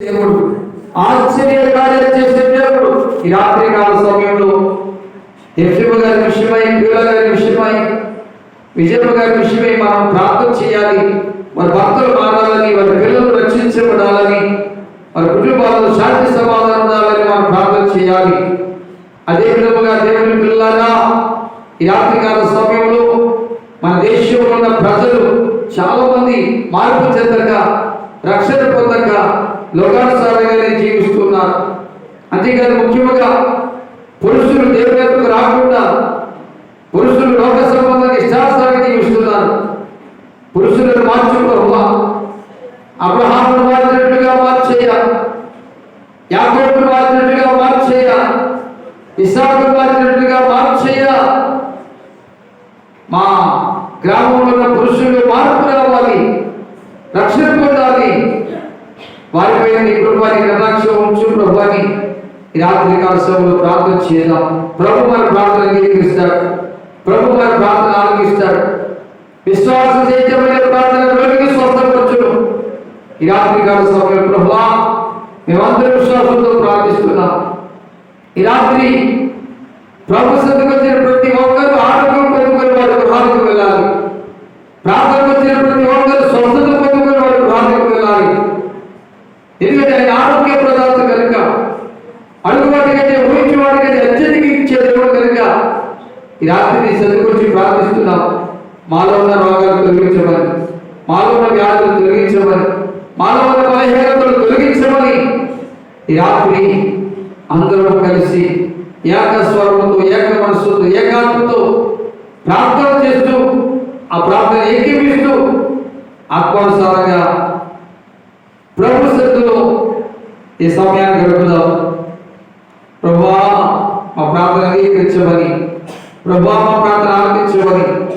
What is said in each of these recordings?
దేవుడు. ఆశ్చర్య కార్యాలు చేసే దేవుడు. ఈ రాత్రి కాల సమయంలో ఎఫ్ఎం గారి విషయమై పిల్లల గారి విషయమై విజయమ్మ గారి విషయమై మనం ప్రార్థన చేయాలి. మన భక్తులు మారాలని వారి పిల్లలు రక్షించబడాలని వారి కుటుంబాలను శాంతి సమాధానం ఉండాలని మనం ప్రార్థన చేయాలి. అదే విధముగా దేవుని పిల్లలారా ఈ రాత్రి కాల సమయంలో మన దేశంలో ఉన్న ప్రజలు చాలా మంది మార్పు చెందక రక్షణ పొందక లోకానుసారంగానే జీవిస్తున్నారు. అంతేకాదు ముఖ్యంగా పురుషులు దేవుని రాకుండా పురుషులు లోక సంబంధాన్ని ఇష్టానుసారంగా జీవిస్తున్నారు. పురుషులను మార్చు ప్రభువా అబ్రహామును మార్చినట్టుగా మార్చేయ. యాకోబును మార్చినట్టుగా మార్చేయ. ఇసాకును మార్చినట్టుగా మార్చేయ. మా గ్రామంలో ఉన్న పురుషులు మార్పు రావాలి. రక్షణ పొందాలి. వారిపై నీ కృపాన్ని కటాక్షం ఉంచు ప్రభుని ఈ రాత్రి కాల సమయంలో ప్రార్థన చేద్దాం. ప్రభు మన ప్రార్థన అంగీకరిస్తాడు ప్రభు మన ప్రార్థన ఆలకిస్తాడు విశ్వాస చేయటమైన ప్రార్థన రోగికి స్వస్థపరచును. ఈ రాత్రి కాల సమయంలో ప్రభువా మేమందరం విశ్వాసంతో ప్రార్థిస్తున్నాం. ఈ రాత్రి ప్రభు సన్నిధికి వచ్చిన ప్రతి ఒక్కరు ఆరోగ్యం పొందుకొని వారి గృహానికి వెళ్ళాలి ప్రార్థనకు వచ్చిన ప్రతి ఒక్కరు స్వస్థత పొందుకొని వారి గృహానికి వెళ్ళాలి ఎందుకంటే ఆయన ఆరోగ్య ప్రదాత కనుక. అడుగువాటి కంటే ఊహించేవాడి కంటే అత్యధిక ఇచ్చే దేవుడు కనుక ఈ రాత్రి నీ ప్రార్థిస్తున్నాం. మాలో ఉన్న రోగాలు తొలగించమని మాలో ఉన్న వ్యాధులు తొలగించమని మాలో ఉన్న బలహీనతలు తొలగించమని ఈ రాత్రి అందరం కలిసి ఏక స్వరంతో ఏక మనస్సుతో ఏకాత్మతో ప్రార్థన చేస్తూ ఆ ప్రార్థన ఏకీపిస్తూ ఆత్మానుసారంగా ప్రభు సన్నిధిలో ఈ సమయాన్ని గడుపుదాం ప్రభా మా ప్రార్థన అంగీకరించమని ప్రభా మా ప్రార్థన ఆలకించమని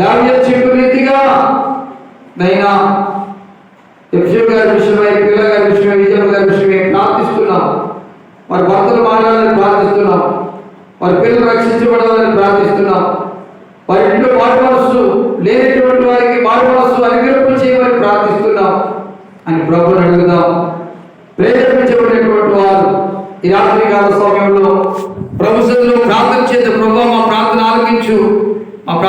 దాని చెప్పిన రీతిగా నైనా యక్షం గారి విషయమై పిల్ల గారి విషయమై విజయం గారి విషయమై ప్రార్థిస్తున్నాం. వారి భర్తలు మారాలని ప్రార్థిస్తున్నాం. వారి పిల్లలు రక్షించబడాలని ప్రార్థిస్తున్నాం. వారి ఇంట్లో మారు మనస్సు లేనటువంటి వారికి మారు మనస్సు అనుగ్రహం చేయమని ప్రార్థిస్తున్నాం. అని ప్రభుని అడుగుదాం. ప్రేమ ఈ రాత్రి కాల సమయంలో ప్రభుత్వంలో ప్రార్థన చేత ప్రభు మా ప్రార్థన ఆలకించు. మా ప్రార్థన